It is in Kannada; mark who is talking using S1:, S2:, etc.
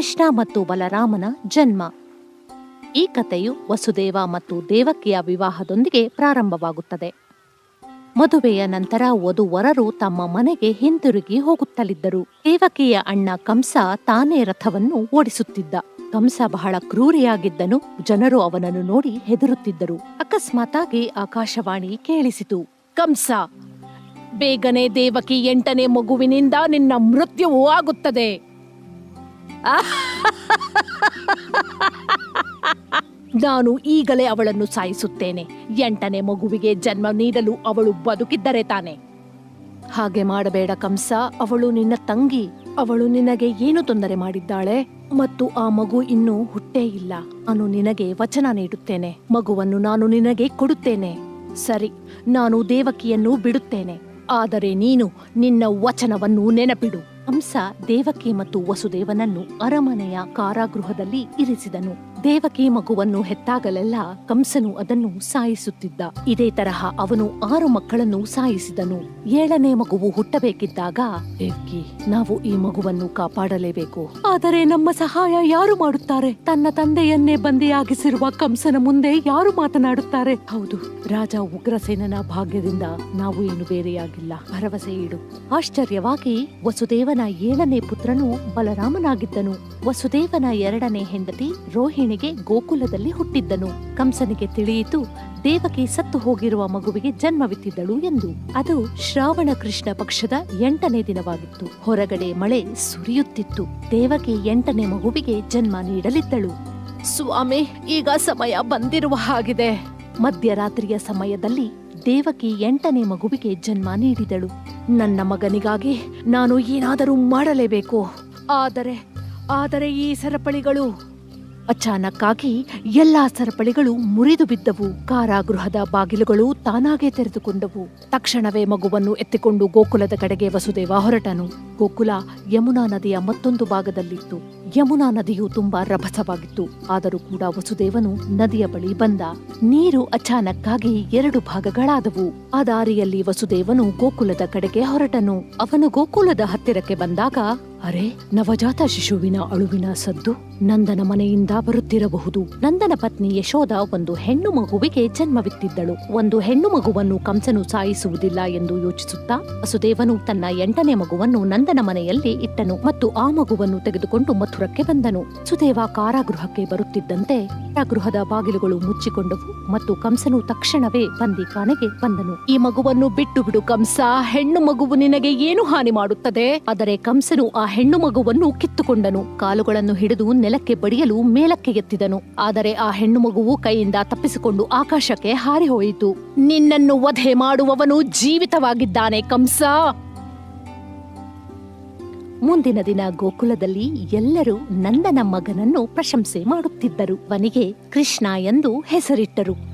S1: ಕೃಷ್ಣ ಮತ್ತು ಬಲರಾಮನ ಜನ್ಮ. ಈ ಕಥೆಯು ವಸುದೇವ ಮತ್ತು ದೇವಕಿಯ ವಿವಾಹದೊಂದಿಗೆ ಪ್ರಾರಂಭವಾಗುತ್ತದೆ. ಮದುವೆಯ ನಂತರ ವಧುವರರು ತಮ್ಮ ಮನೆಗೆ ಹಿಂತಿರುಗಿ ಹೋಗುತ್ತಲಿದ್ದರು. ದೇವಕಿಯ ಅಣ್ಣ ಕಂಸ ತಾನೇ ರಥವನ್ನು ಓಡಿಸುತ್ತಿದ್ದ. ಕಂಸ ಬಹಳ ಕ್ರೂರಿಯಾಗಿದ್ದನು. ಜನರು ಅವನನ್ನು ನೋಡಿ ಹೆದರುತ್ತಿದ್ದರು. ಅಕಸ್ಮಾತಾಗಿ ಆಕಾಶವಾಣಿ ಕೇಳಿಸಿತು, ಕಂಸ, ಬೇಗನೆ ದೇವಕಿ ಎಂಟನೇ ಮಗುವಿನಿಂದ ನಿನ್ನ ಮೃತ್ಯುವು ಆಗುತ್ತದೆ. ನಾನು ಈಗಲೇ ಅವಳನ್ನು ಸಾಯಿಸುತ್ತೇನೆ. ಎಂಟನೇ ಮಗುವಿಗೆ ಜನ್ಮ ನೀಡಲು ಅವಳು ಬದುಕಿದ್ದರೆ ತಾನೆ. ಹಾಗೆ ಮಾಡಬೇಡ ಕಂಸ, ಅವಳು ನಿನ್ನ ತಂಗಿ. ಅವಳು ನಿನಗೆ ಏನು ತೊಂದರೆ ಮಾಡಿದ್ದಾಳೆ? ಮತ್ತು ಆ ಮಗು ಇನ್ನೂ ಹುಟ್ಟೇ ಇಲ್ಲ. ನಾನು ನಿನಗೆ ವಚನ ನೀಡುತ್ತೇನೆ. ಮಗುವನ್ನು ನಾನು ನಿನಗೆ ಕೊಡುತ್ತೇನೆ. ಸರಿ, ನಾನು ದೇವಕಿಯನ್ನು ಬಿಡುತ್ತೇನೆ. ಆದರೆ ನೀನು ನಿನ್ನ ವಚನವನ್ನು ನೆನಪಿಡು. ಕಂಸ ದೇವಕಿ ಮತ್ತು ವಸುದೇವನನ್ನು ಅರಮನೆಯ ಕಾರಾಗೃಹದಲ್ಲಿ ಇರಿಸಿದನು. ದೇವಕಿ ಮಗುವನ್ನು ಹೆತ್ತಾಗಲೆಲ್ಲ ಕಂಸನು ಅದನ್ನು ಸಾಯಿಸುತ್ತಿದ್ದ. ಇದೇ ತರಹ ಅವನು ಆರು ಮಕ್ಕಳನ್ನು ಸಾಯಿಸಿದನು. ಏಳನೇ ಮಗುವು ಹುಟ್ಟಬೇಕಿದ್ದಾಗ, ದೇವಕಿ, ನಾವು ಈ ಮಗುವನ್ನು ಕಾಪಾಡಲೇಬೇಕು. ಆದರೆ ನಮ್ಮ ಸಹಾಯ ಯಾರು ಮಾಡುತ್ತಾರೆ? ತನ್ನ ತಂದೆಯನ್ನೇ ಬಂದಿಯಾಗಿಸಿರುವ ಕಂಸನ ಮುಂದೆ ಯಾರು ಮಾತನಾಡುತ್ತಾರೆ? ಹೌದು, ರಾಜ ಉಗ್ರಸೇನನ ಭಾಗ್ಯದಿಂದ ನಾವು ಏನು ಬೇರೆಯಾಗಿಲ್ಲ. ಭರವಸೆ ಇಡು. ಆಶ್ಚರ್ಯವಾಗಿ ವಸುದೇವನ ಏಳನೇ ಪುತ್ರನು ಬಲರಾಮನಾಗಿದ್ದನು. ವಸುದೇವನ ಎರಡನೇ ಹೆಂಡತಿ ರೋಹಿಣಿಗೆ ಗೋಕುಲದಲ್ಲಿ ಹುಟ್ಟಿದ್ದನು. ಕಂಸನಿಗೆ ತಿಳಿಯಿತು ದೇವಕಿ ಸತ್ತು ಹೋಗಿರುವ ಮಗುವಿಗೆ ಜನ್ಮವಿತ್ತಿದ್ದಳು ಎಂದು. ಅದು ಶ್ರಾವಣ ಕೃಷ್ಣ ಪಕ್ಷದ ಎಂಟನೇ ದಿನವಾಗಿತ್ತು. ಹೊರಗಡೆ ಮಳೆ ಸುರಿಯುತ್ತಿತ್ತು. ದೇವಕಿ ಎಂಟನೇ ಮಗುವಿಗೆ ಜನ್ಮ ನೀಡಲಿದ್ದಳು. ಸ್ವಾಮಿ ಈಗ ಸಮಯ ಬಂದಿರುವ ಹಾಗಿದೆ. ಮಧ್ಯರಾತ್ರಿಯ ಸಮಯದಲ್ಲಿ ದೇವಕಿ ಎಂಟನೇ ಮಗುವಿಗೆ ಜನ್ಮ ನೀಡಿದಳು. ನನ್ನ ಮಗನಿಗಾಗಿ ನಾನು ಏನಾದರೂ ಮಾಡಲೇಬೇಕು. ಆದರೆ ಆದರೆ ಈ ಸರಪಳಿಗಳು ಅಚಾನಕ್ಕಾಗಿ ಎಲ್ಲಾ ಸರಪಳಿಗಳು ಮುರಿದು ಬಿದ್ದವು. ಕಾರಾಗೃಹದ ಬಾಗಿಲುಗಳು ತಾನಾಗೆ ತೆರೆದುಕೊಂಡವು. ತಕ್ಷಣವೇ ಮಗುವನ್ನು ಎತ್ತಿಕೊಂಡು ಗೋಕುಲದ ಕಡೆಗೆ ವಸುದೇವ ಹೊರಟನು. ಗೋಕುಲ ಯಮುನಾ ನದಿಯ ಮತ್ತೊಂದು ಭಾಗದಲ್ಲಿತ್ತು. ಯಮುನಾ ನದಿಯು ತುಂಬಾ ರಭಸವಾಗಿತ್ತು. ಆದರೂ ಕೂಡ ವಸುದೇವನು ನದಿಯ ಬಳಿ ಬಂದ. ನೀರು ಅಚಾನಕ್ಕಾಗಿ ಎರಡು ಭಾಗಗಳಾದವು. ಆ ದಾರಿಯಲ್ಲಿ ವಸುದೇವನು ಗೋಕುಲದ ಕಡೆಗೆ ಹೊರಟನು. ಅವನು ಗೋಕುಲದ ಹತ್ತಿರಕ್ಕೆ ಬಂದಾಗ, ಅರೆ, ನವಜಾತ ಶಿಶುವಿನ ಅಳುವಿನ ಸದ್ದು ನಂದನ ಮನೆಯಿಂದ ಬರುತ್ತಿರಬಹುದು. ನಂದನ ಪತ್ನಿ ಯಶೋಧ ಒಂದು ಹೆಣ್ಣು ಮಗುವಿಗೆ ಜನ್ಮವಿತ್ತಿದ್ದಳು. ಒಂದು ಹೆಣ್ಣು ಮಗುವನ್ನು ಕಂಸನು ಸಾಯಿಸುವುದಿಲ್ಲ ಎಂದು ಯೋಚಿಸುತ್ತಾ, ವಸುದೇವನು ತನ್ನ ಎಂಟನೇ ಮಗುವನ್ನು ನಂದನ ಮನೆಯಲ್ಲಿ ಇಟ್ಟನು ಮತ್ತು ಆ ಮಗುವನ್ನು ತೆಗೆದುಕೊಂಡು ಮಥುರಕ್ಕೆ ಬಂದನು. ಸುದೇವ ಕಾರಾಗೃಹಕ್ಕೆ ಬರುತ್ತಿದ್ದಂತೆ ಕಾರಾಗೃಹದ ಬಾಗಿಲುಗಳು ಮುಚ್ಚಿಕೊಂಡವು ಮತ್ತು ಕಂಸನು ತಕ್ಷಣವೇ ಬಂದಿಖಾನೆಗೆ ಬಂದನು. ಈ ಮಗುವನ್ನು ಬಿಟ್ಟು ಬಿಡು ಕಂಸ, ಹೆಣ್ಣು ಮಗುವು ನಿನಗೆ ಏನು ಹಾನಿ ಮಾಡುತ್ತದೆ? ಆದರೆ ಕಂಸನು ಆ ಹೆಣ್ಣು ಮಗುವನ್ನು ಕಿತ್ತುಕೊಂಡನು. ಕಾಲುಗಳನ್ನು ಹಿಡಿದು ನೆಲಕ್ಕೆ ಬಡಿಯಲು ಮೇಲಕ್ಕೆ ಎತ್ತಿದನು. ಆದರೆ ಆ ಹೆಣ್ಣು ಮಗುವು ಕೈಯಿಂದ ತಪ್ಪಿಸಿಕೊಂಡು ಆಕಾಶಕ್ಕೆ ಹಾರಿ ಹೋಯಿತು. ನಿನ್ನನ್ನು ವಧೆ ಮಾಡುವವನು ಜೀವಿತವಾಗಿದ್ದಾನೆ ಕಂಸ. ಮುಂದಿನ ದಿನ ಗೋಕುಲದಲ್ಲಿ ಎಲ್ಲರೂ ನಂದನ ಮಗನನ್ನು ಪ್ರಶಂಸೆ ಮಾಡುತ್ತಿದ್ದರು. ಅವನಿಗೆ ಕೃಷ್ಣ ಎಂದು ಹೆಸರಿಟ್ಟರು.